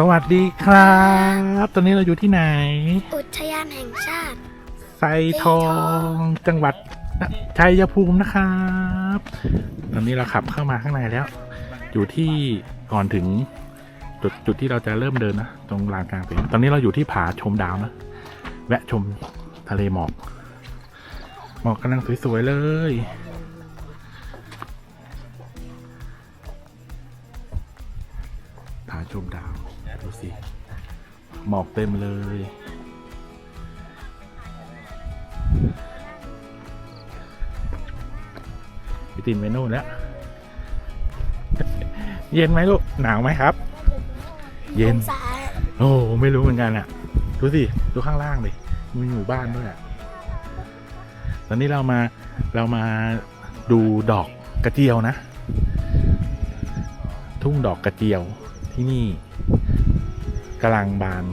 สวัสดีครับ ตอนนี้เราอยู่ที่ไหน อุทยานแห่งชาติ ไซทองจังหวัดชัยภูมินะครับ ตอนนี้เราขับเข้ามาข้างในแล้ว อยู่ที่ก่อนถึง จุดจุดที่เราจะเริ่มเดินนะ ตรงลานกลางเต็นท์ตอนนี้เราอยู่ที่ผาชมดาวนะ แวะชมทะเลหมอก หมอกกำลังสวยๆเลยผาชมดาว ดูสิ หมอกเต็มเลย พี่ตินไปนู่นแล้ว เย็นไหมลูก หนาวไหมครับ เย็นองศาโอ้ไม่รู้เหมือนกันอะดูสิ ดูข้างล่างดิมีหมู่บ้านด้วยอะตอนนี้เรามาเรามาดูดอกกระเจียวนะ ทุ่งดอกกระเจียวที่นี่ กำลังบาน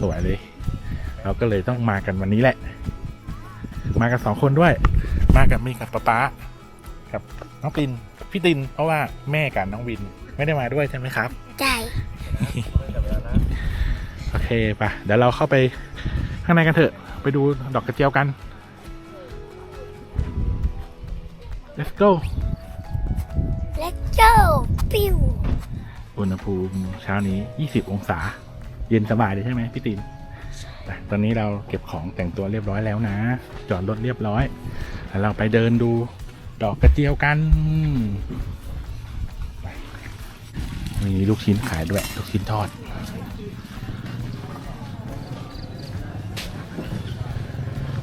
สวยเลย เราก็เลยต้องมากันวันนี้แหละ มากันสองคนด้วย มากับมีกับป๊าป๊ากับน้องปินพี่ติน เพราะว่าแม่กับน้องวินไม่ได้มาด้วยใช่ไหมครับใจโอเคปะเดี๋ยวเราเข้าไปข้างในกันเถอะ ไปดูดอกกระเจียวกัน let's go เล็กเจ้าปิ้ว อุณหภูมิเช้านี้ 20 องศา เย็นสบายเลยใช่ไหมพี่ตินไปตอนนี้เราเก็บของแต่งตัวเรียบร้อยแล้วนะ จอดรถเรียบร้อย แล้วเราไปเดินดูดอกกระเจียวกันไปมีลูกชิ้นขายด้วย ลูกชิ้นทอด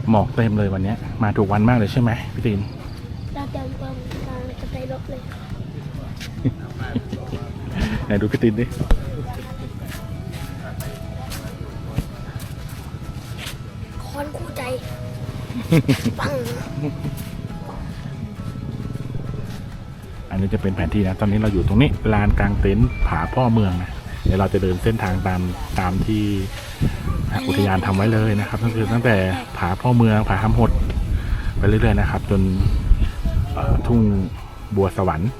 หมอกเต็มเลยวันเนี้ยมาถูกวันมากเลยใช่ไหมพี่ตินเราเดินบนทางจะไปรถเลย ไหนดูพี่ตินดิคอนคู่ใจ ปัง อันนี้จะเป็นแผนที่นะ ตอนนี้เราอยู่ตรงนี้ลานกลางเต็นท์ผาพ่อเมืองนะ เดี๋ยวเราจะเดินเส้นทางตามตามที่อุทยานทำไว้เลยนะครับก็คือตั้งแต่ผาพ่อเมืองผาคำหด ไปเรื่อยๆนะครับ จนเอ่อทุ่งบัวสวรรค์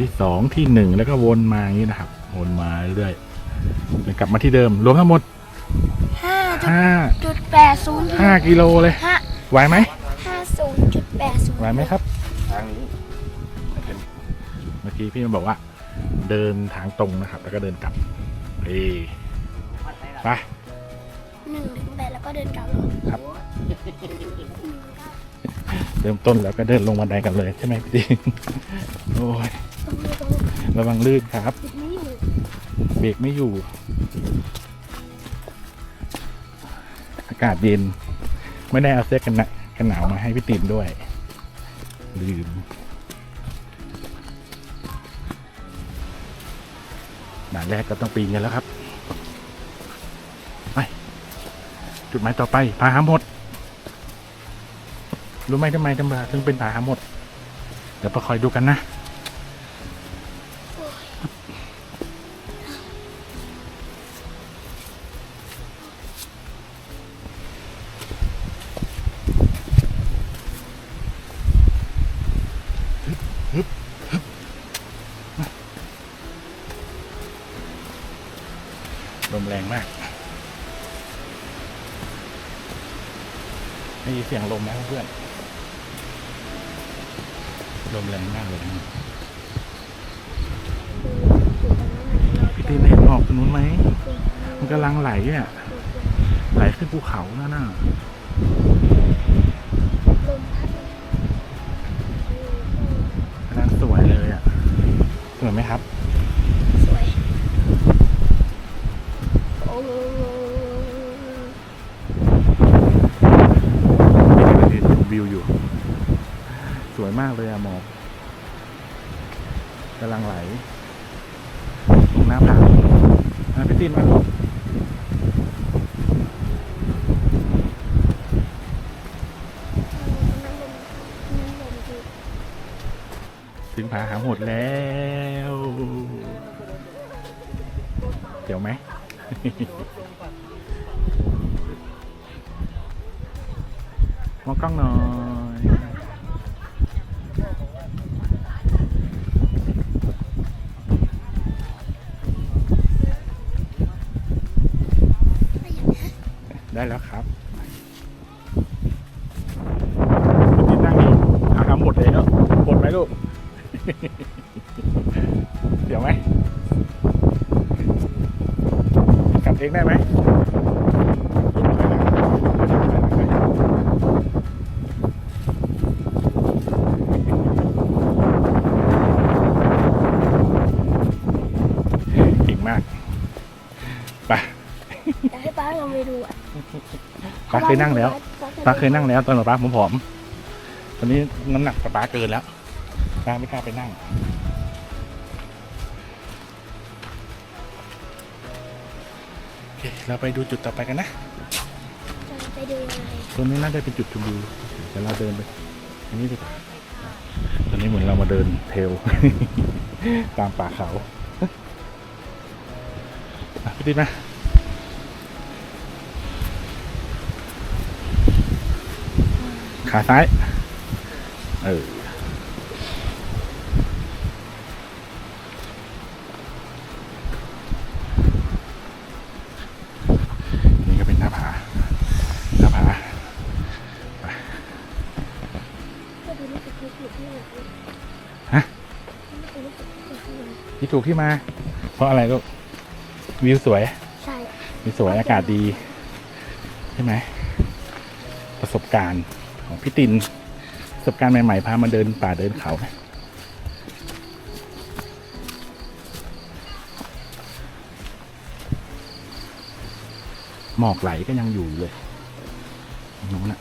ที่สองที่หนึ่งแล้วก็วนมาอย่างนี้นะครับ วนมาเรื่อยๆแล้วกลับมาที่เดิม รวมทั้งหมดห้าห้าจุดแปดศูนย์ห้ากิโลเลยห้าไหวไหมห้าศูนย์จุดแปดศูนย์ไหวไหมครับทางนี้เมื่อกี้พี่มันบอกว่า เดินทางตรงนะครับ แล้วก็เดินกลับเอ้ไปหนึ่งถึงแปดแล้วก็เดินกลับเหรอครับ เริ่มต้นแล้วก็เดินลงบันไดกันเลยใช่ไหมพี่ติงโอ้ยต รงนี้ตรงนี้ระวังลื่นครับติดไม่อยู่เบรกไม่อยู่ อากาศเย็น ไม่ได้เอาเสื้อกันหนะกันหนาวมาให้พี่ติมด้วย ลืม ด่านแรกก็ต้องปีนกันแล้วครับ ไป จุดหมายต่อไปผาหาหมดรู้ไหมทำไมทำไมถึงเป็นผาหาหมดเดี๋ยวไปคอยดูกันนะ นเสียงลมไหมเพื่อนลมแรงมากเลยนะพี่ตีเห็นหมอกตรงนู้นไหม มันกำลังไหลอะไหลขึ้นภูเขานั่นน่ะกำลังสวยเลยอะ สวยไหมครับ สวยโอ้ นี่ก็ยืนชมวิวอยู่ สวย มากเลยอะหมอกกำลังไหลลงน้ำผาอะพี่ตีนมากถึงผาหาหมดแล้ว เดี๋ยวไหมมองกล้องหน่อย เคยนั่งแล้วป้าเคยนั่งแล้วตอนป้าผมผอมๆตอนนี้น้ำหนักป้าเกินแล้วป้าไม่กล้าไปนั่งโอเคเราไปดูจุดต่อไปกันนะจะไปดูยังไงตรงนี้น่าจะเป็นจุดชมวิวเดี๋ยวเราเดินไปอันนี้ดีกว่าตอนนี้เหมือนเรามาเดินเทรลตามป่าเขาอะพี่ติ๊ดม ขาซ้าย เออ นี่ก็เป็นหน้าผา หน้าผาก็ดูรู้สึกถูกถูกที่ไหนฮะรู้สึกถูกที่ไหนที่ถูกที่มา เพราะอะไรลูก วิวสวย ใช่ วิวสวย อากาศดี ใช่ไหม ประสบการณ์ของ พี่ตินประสบการณ์ใหม่ ๆ พามาเดินป่าเดินเขานะหมอกไหลก็ยังอยู่เลยตรงนู้นนะ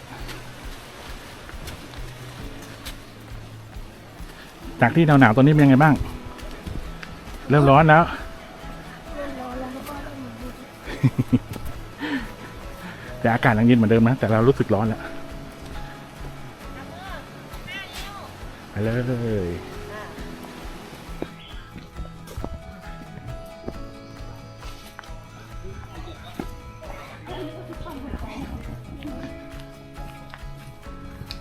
จากที่หนาวๆตอนนี้เป็นยังไงบ้าง เริ่มร้อนแล้วเริ่มร้อนแล้วก็เริ่มหนาวแต่อากาศยังเย็นเหมือนเดิมนะ แต่เรารู้สึกร้อนแล้ว ไปเลยเ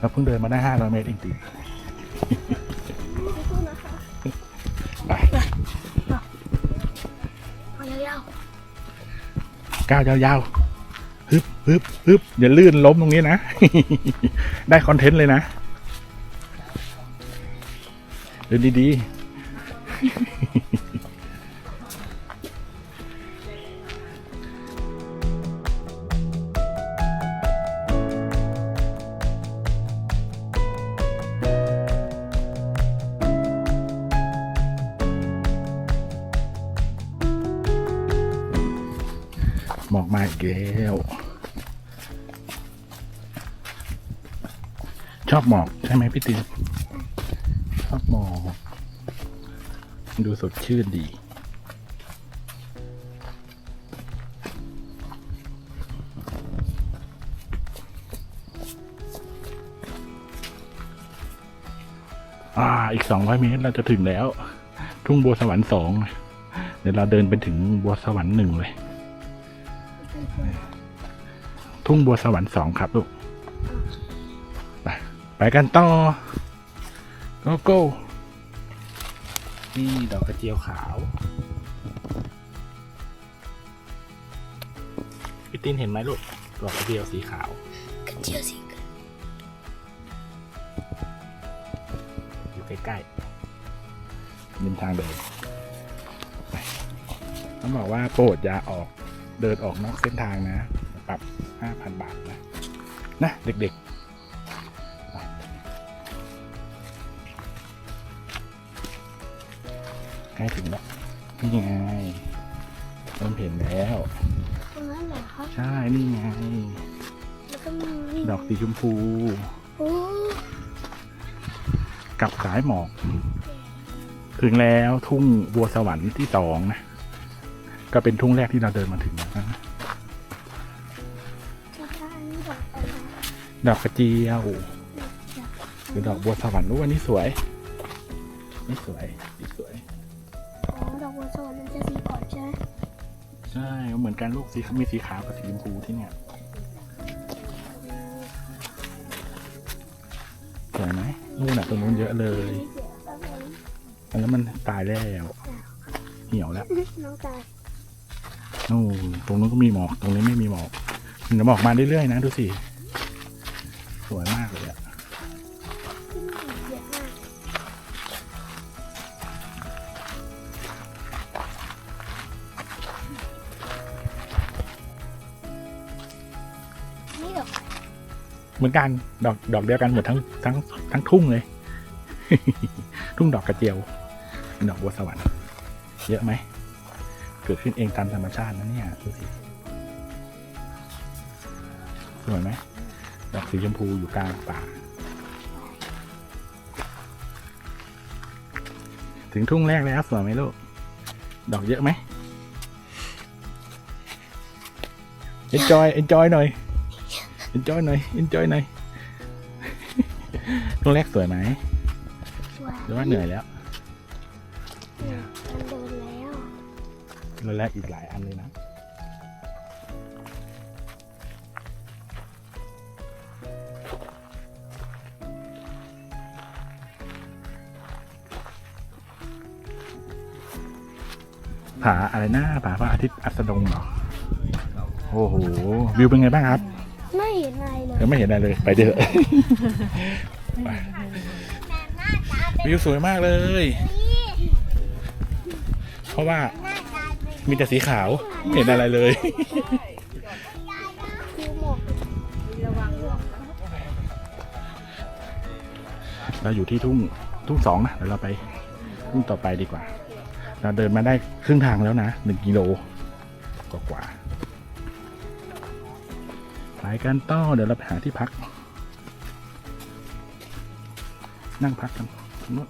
ราเพิ่งเดินมาได้500เมตรเองตีสู้ๆนะคะไปก้าวยาวๆฮึบฮึบฮึบอย่าลื่นล้มตรงนี้นะ ได้คอนเทนต์เลยนะ เดินดีๆหมอกมาอีกแล้วชอบหมอกใช่ไหมพี่ติน ดูสดชื่นดี อ่า อีกสองร้อยเมตรเราจะถึงแล้ว ทุ่งบัวสวรรค์สองเดี๋ยวเราเดินไปถึงบัวสวรรค์หนึ่งเลย ทุ่งบัวสวรรค์สองครับลูก ไปกันต่อโกโก้ นี่ดอกกระเจียวขาวพี่ตินเห็นไหมลูกดอกกระเจียวสีขาวๆกระเจียวสิอยู่ใกล้ๆริมทางเดินไปต้องบอกว่าโปรดอย่าออกเดินออกนอกเส้นทางนะ ปรับ 5,000 บาทนะ นะ เด็กๆ ใกล้ถึงแล้วนี่ไงเริ่มเห็นแล้ว ตรงนั้นเหรอครับใช่นี่ไง แล้วก็มีดอกสีชมพู โอ้กับสายหมอก ถึงแล้วทุ่งบัวสวรรค์ที่สองนะ ก็เป็นทุ่งแรกที่เราเดินมาถึงนะ แล้วก็อันนี้ดอกอะไรนะดอกกระเจียว ดอกหรือดอกบัวสวรรค์รู้ว่านี่สวย นี่สวย เหมือนกันลูกสีมีสีขาวกับสีชมพูที่เนี่ยสวยไหมนู่นน่ะตรงนู้นเยอะเลยแป๊บนึงอันนั้นมันตายแล้วเหี่ยวแล้วน้องตายนู่นตรงนู้นก็มีหมอก ตรงนี้ไม่มีหมอกเดี๋ยวบอกมาเรื่อยๆนะ ดูสิ สวยมาก มือนกัน ดอกดอกเดียวกันหมดทั้งทั้งทั้งทุ่งเลย ทุ่งดอกกระเจียวดอกบัวสวรรค์เยอะไหม เกิดขึ้นเองตามธรรมชาตินะเนี่ยดูสิสวยไหมดอกสีชมพูอยู่กลางป่า ถึงทุ่งแรกแล้วสวยไหมลูก ดอกเยอะไหม enjoy enjoy หน่อย enjoy หน่อย enjoy หน่อยทุ่งแรกสวยไหมสวยหรือว่าเหนื่อยแล้วเนี่ยมันเดินแล้วทุ่งแรกอีกหลายอันเลยนะผาอะไรนะผาพระอาทิตย์อัสดงเหรอโอ้โหวิวเป็นไงบ้างครับไม่ เห็นอะไรเลยยังไม่เห็นอะไรเลย ไปเถอะไปวิวสวยมากเลย เพราะว่ามีแต่สีขาวไม่เห็นอะไรเลยคือหมอกเราอยู่ที่ทุ่งทุ่งสองนะเดี๋ยวเราไปทุ่งต่อไปดีกว่า เราเดินมาได้ครึ่งทางแล้วนะหนึ่งกิโลกว่าๆ ไปกันต่อเดี๋ยวเราไปหาที่พัก นั่งพักกันนู่น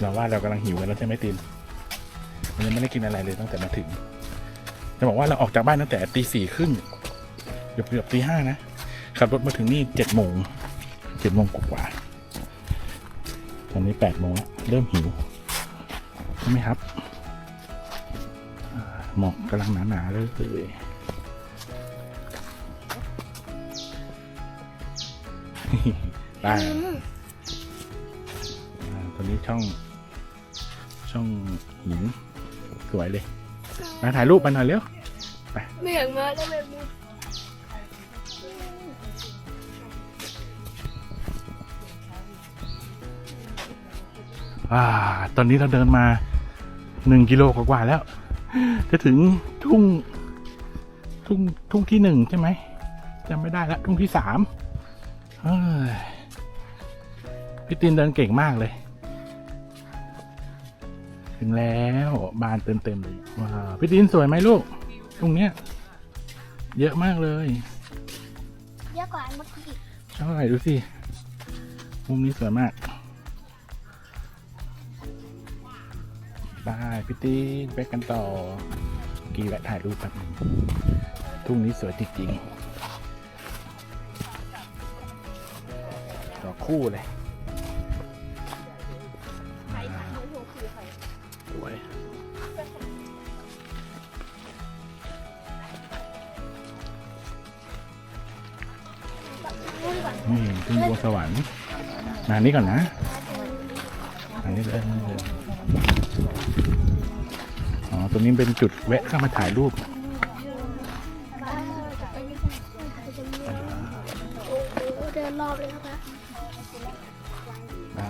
เราว่าเรากำลังหิวกันแล้วใช่ไหมตินมันยังไม่ได้กินอะไรเลยตั้งแต่มาถึง จะบอกว่าเราออกจากบ้านตั้งแต่ตีสี่ครึ่งเกือบเกือบตีห้านะ ขับรถมาถึงนี่เจ็ดโมงเจ็ดโมงกว่าๆตอนนี้แปดโมงแล้วเริ่มหิว ช่ไหมครับอ่าหมอกกำลังหนาๆเลยไปอ่าตอนนี้ช่อง ช่องหินสวยเลย มาถ่ายรูปมาหน่อยเร็วไม่อยากมาแล้วแบบนี้อ่าตอนนี้เราเดินมา หนึ่งกิโลกว่าๆแล้ว จะถึงทุ่ง ทุ่งทุ่งที่หนึ่งใช่ไหมจำไม่ได้ละทุ่งที่สามเอ้ยพี่ตินเดินเก่งมากเลย ถึงแล้วบานเต็มๆเลยว้าวพี่ตินสวยไหมลูก ตรงเนี้ย เยอะมากเลย เยอะกว่าอันเมื่อกี้ใช่ดูสิมุมนี้สวยมาก ไปพี่ตีนไปกันต่อกี่แวะถ่ายรูปแป๊บหนึงทุ่งนี้สวยจริงๆดอคู่เลยสวยนี่ทุ่งบัวสวรรค์มานี้ก่อนนะอันนี้เลย อ๋อ ตรงนี้เป็นจุดแวะเข้ามาถ่ายรูปโอ้โหเดินรอบเลยครับนะอ่า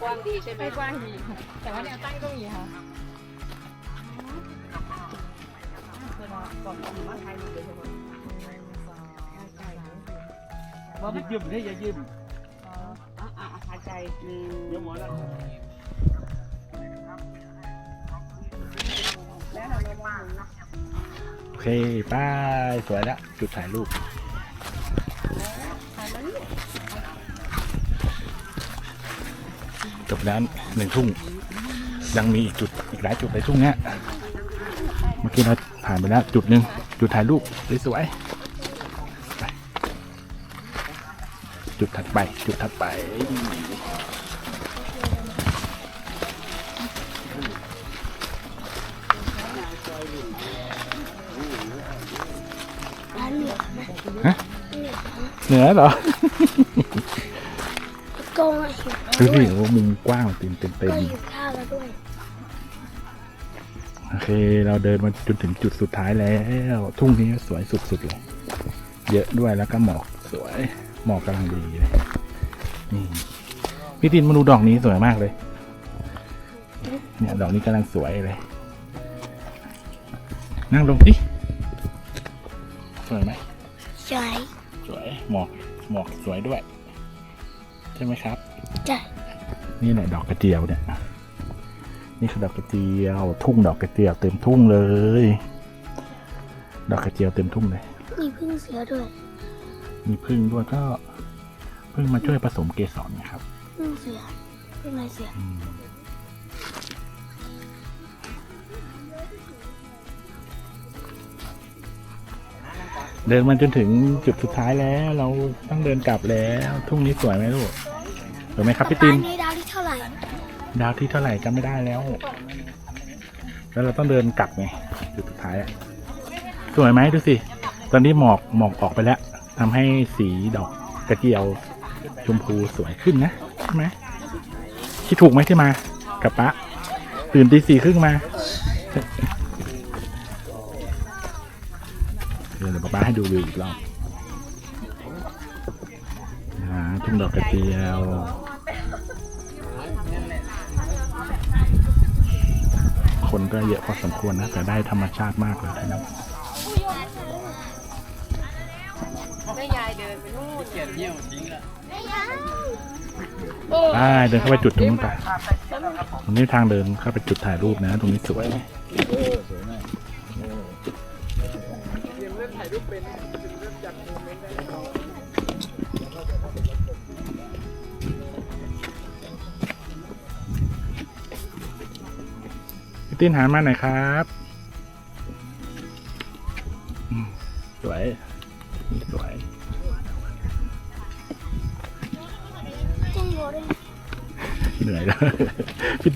กว้างดีใช่ไหมกว้างดีค่ะแต่ว่าแนวตั้งต้องอย่างนี้ค่ะเวลาก่อนถึงว่าไทยหมดเลยใช่ไหมอย่ายืม เดี๋ยวหมอแล้วแล้วเรามองนะโอเคป้ายสวยแล้วจุดถ่ายรูปจบแล้วหนึ่งทุ่งยังมีอีกจุดอีกหลายจุดในทุ่งเนี้ยเมื่อกี้เราผ่านไปแล้วจุดหนึ่งจุดถ่ายรูปสวยๆ จุดถัดไป จุดถัดไปร้านเหนือนะฮะ เหนือเหรอ โกงอะหิวดูสิโอ้มุมกว้างเต็มเต็มเต็ก็มหิวข้าวแล้วด้วยโอเค เราเดินมาจนถึงจุดสุดท้ายแล้ว ทุ่งนี้สวยสุดๆเลย เยอะด้วยแล้วก็หมอกสวย หมอกกำลังดีเลยนี่พี่ตินมาดูดอกนี้สวยมากเลย เนี่ยดอกนี้กำลังสวยเลย นั่งลงสิสวยไหมใช่สวยหมอกหมอกสวยด้วย ใช่ไหมครับใช่นี่แหละดอกกระเจียวเนี่ยนี่คือดอกกระเจียว ทุ่งดอกกระเจียวเต็มทุ่งเลย ดอกกระเจียวเต็มทุ่งเลยมีพึ่งเสือด้วย มีพึ่งด้วยก็พึ่งมาช่วยผสมเกสรนะครับพึ่งเสือพึ่งอะไรเสืออืมเดินมาจนถึงจุดสุดท้ายแล้ว เราต้องเดินกลับแล้ว ทุ่งนี้สวยไหมลูกสวยไหมครับพี่ตินอันนี้ดาวที่เท่าไหร่ดาวที่เท่าไหร่จำไม่ได้แล้ว แล้วเราต้องเดินกลับไงจุดสุดท้ายอะสวยไหมดูสิ ตอนนี้หมอกหมอกออกไปแล้ว ทำให้สีดอกกระเจียวชมพูสวยขึ้นนะใช่ไหมคิดถูกไหมที่มา กับปะตื่นตีสี่ครึ่งมาเดี๋ยวป๊าป๊าให้ดูวิวอีกรอบทุ่งดอกกระเจียวคนก็เยอะพอสมควรนะ แต่ได้ธรรมชาติมากเลยทีนี่แม่ยายเดินไปนู่น เกลียดเยี่ยวทิ้งละไปเดินเข้าไปจุดตรงนู้นไปตรงนี้ทางเดินเข้าไปจุดถ่ายรูปนะ ตรงนี้สวยพี่ติ้นหานมาหน่อยครับ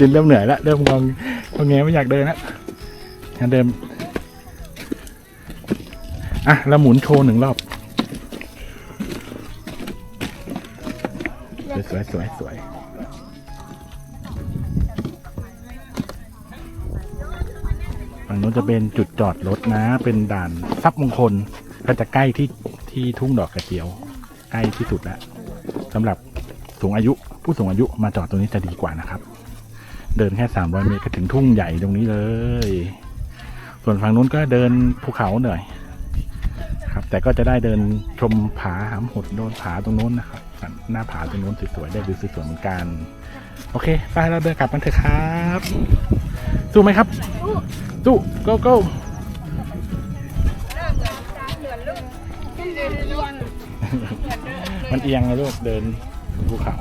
พี่ตินเริ่มเหนื่อยแล้วเริ่มงองงองแงไม่อยากเดินแล้วงั้นเดิมอะเราหมุนโชว์หนึ่งรอบ สวยสวยสวยฝั่งนู้นจะเป็นจุดจอดรถนะ เป็นด่านทรัพย์มงคล ก็จะใกล้ที่ที่ทุ่งดอกกระเจียว ใกล้ที่สุดแล้วสำหรับสูงอายุผู้สูงอายุมาจอดตรงนี้จะดีกว่านะครับ เดินแค่300เมตรก็ถึงทุ่งใหญ่ตรงนี้เลย ส่วนฝั่งนู้นก็เดินภูเขาหน่อยครับ แต่ก็จะได้เดินชมผาหามหดโดนผาตรงนู้นนะครับหน้าผาตรงนู้นสวยๆได้วิวสวยๆเหมือนกัน โอเคไปเราเดินกลับกันเถอะครับสู้ไหมครับสู้ go go มันเอียงนะลูกเดินภูเขา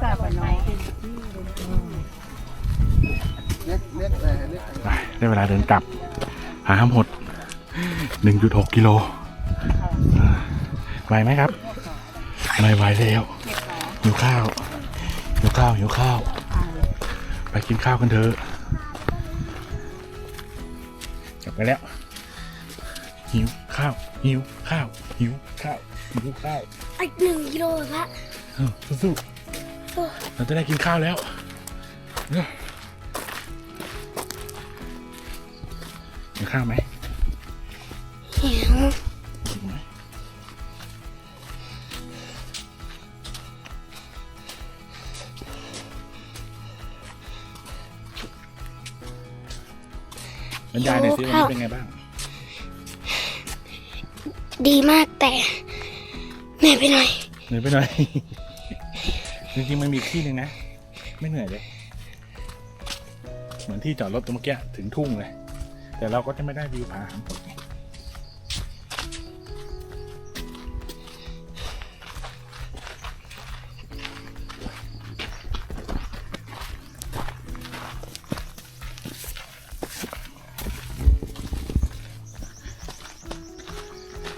ทรศัพท์อะเนาะเล็กเล็กแต่เล็กไปได้เวลาเดินกลับ หาหมด 1.6 กิโลอ่าไหวไหมครับ ไม่ไหวแล้วหิวข้าวหิวข้าวหิวข้าว ไปกินข้าวกันเถอะกลับไปแล้ว หิวข้าวหิวข้าวหิวข้าวหิวข้าวอีกหนึ่งกิโลละเออสู้ๆ เราจะได้กินข้าวแล้วเร็วกินข้าวไหมหิวบรรยายหน่อยสิวันนี้เป็นไงบ้าง ดีมากแต่เหนื่อยไปหน่อยเหนื่อยไปหน่อย จริงๆมันมีที่หนึ่งนะ ไม่เหนื่อยเลย เหมือนที่จอดรถตรงเมื่อกี้ถึงทุ่งเลย แต่เราก็จะไม่ได้วิวผาหางผลไง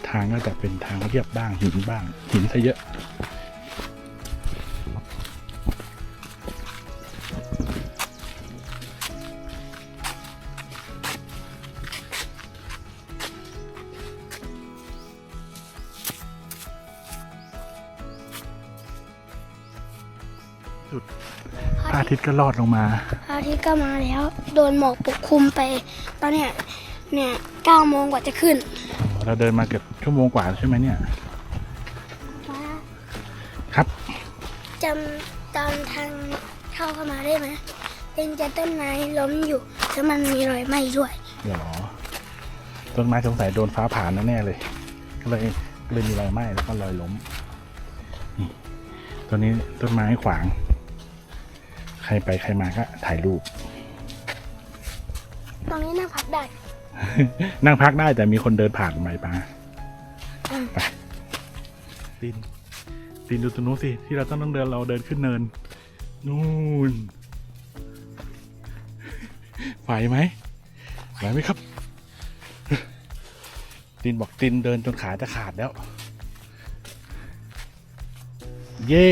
ทางก็จะเป็นทางเรียบบ้างหินบ้างหินซะเยอะ ย์ก็รอดลงมาพระอาทิตย์ก็มาแล้ว โดนหมอกปกคลุมไป ตอนเนี้ยเนี่ยเก้าโมงกว่าจะขึ้น เราเดินมาเกือบชั่วโมงกว่าใช่ไหมเนี่ย ครับจำตอนทางเข้าเข้ามาได้ไหมเป็นจะต้นไม้ล้มอยู่แล้วมันมีรอยไหม้ด้วยเดี๋ยวต้นไม้สงสัยโดนฟ้าผ่านแน่ๆเลยก็เลยก็เลยมีรอยไหม้แล้วก็รอยล้มนี่ตัวนี้ต้นไม้ขวางใค รไปใครมาก็ถ่ายรูป ตรงนี้น่าพักได้ นั่งพักได้แต่มีคนเดินผ่านไปมาอืมไปตินตินดูตรงนู้นสิ ที่เราต้องต้องเดินเราเดินขึ้นเนิน นู่นไหวไหมไหวไหมครับ ตินบอกตินเดินจนขาจะขาดแล้ว เย้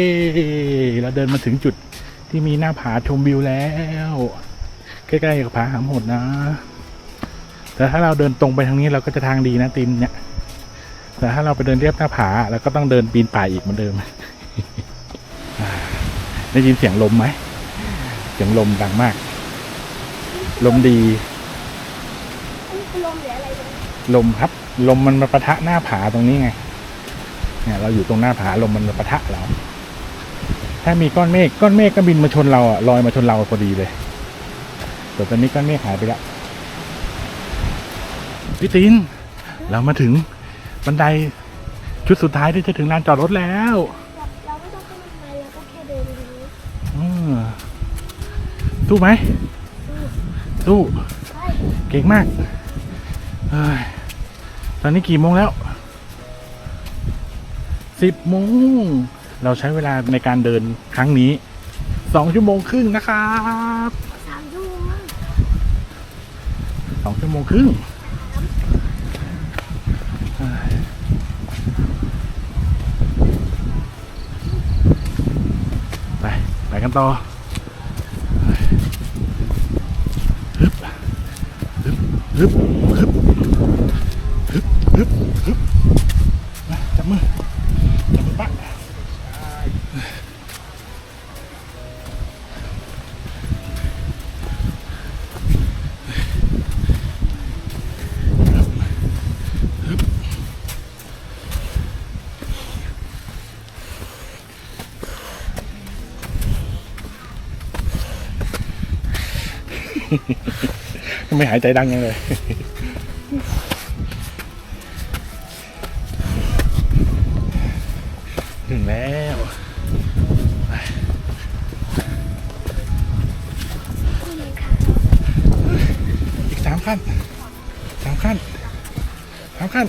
เราเดินมาถึงจุด ที่มีหน้าผาชมวิวแล้ว ใกล้ๆกับผาหามหดนะ แต่ถ้าเราเดินตรงไปทางนี้เราก็จะทางดีนะตินเนี่ย แต่ถ้าเราไปเดินเรียบหน้าผาเราก็ต้องเดินปีนป่ายอีกเหมือนเดิมได้ยินเสียงลมไหมเสียงลมดังมาก ลมดีลมหรืออะไรลมครับ ลมมันมาปะทะหน้าผาตรงนี้ไงเนี่ยเราอยู่ตรงหน้าผาลมมันมาปะทะเรา ถ้ามีก้อนเมฆก้อนเมฆก็บินมาชนเราอะลอยมาชนเราพอดีเลยแต่ตอนนี้ก้อนเมฆหายไปแล้วพี่ตินเรามาถึงบันไดชุดสุดท้ายที่จะถึงลานจอดรถแล้วเราเราไม่ต้องขึ้นบันไดเราก็แค่เดินตรงนี้อืมสู้ไหมสู้ใช่เก่งมากเฮ้ยตอนนี้กี่โมงแล้วสิบโมง เราใช้เวลาในการเดินครั้งนี้สองชั่วโมงครึ่งนะครับสามชั่วโมงสองชั่วโมงครึ่งไปไปกันต่อฮึบฮึบฮึบฮึบฮึบฮึบจับมือ จับมือปะทำ ไม่หายใจดังยังเลย ถึงแล้วไปอีกสามขั้นสามขั้นสามขั้น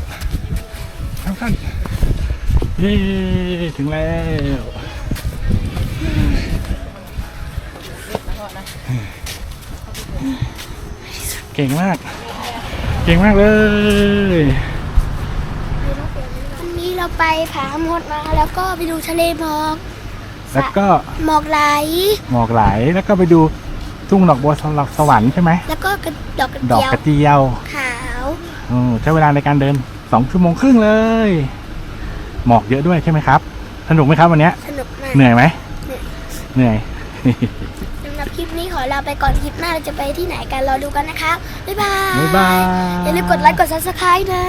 สามขั้นเย้ถึงแล้วเก่งมาก เก่งมากเลยวันนี้เราไปผาหมดมาแล้วก็ไปดูทะเลหมอก แล้วก็หมอกไหล หมอกไหลแล้วก็ไปดูทุ่งดอกบัวสวรรค์ใช่ไหมแล้วก็กระดอกกระดอกเจียวกระเจียวขาวอืมใช้เวลาในการเดินสองชั่วโมงครึ่งเลย หมอกเยอะด้วยใช่ไหมครับ สนุกไหมครับวันเนี้ยสนุกมากเหนื่อยไหมเหนื่อย ลิปนี้ขอลาไปก่อนคลิปหน้าเราจะไปที่ไหนกันรอดูกันนะคะบ๊ายบาย บ๊ายบาย อย่าลืมกดไลค์กด subscribe นะ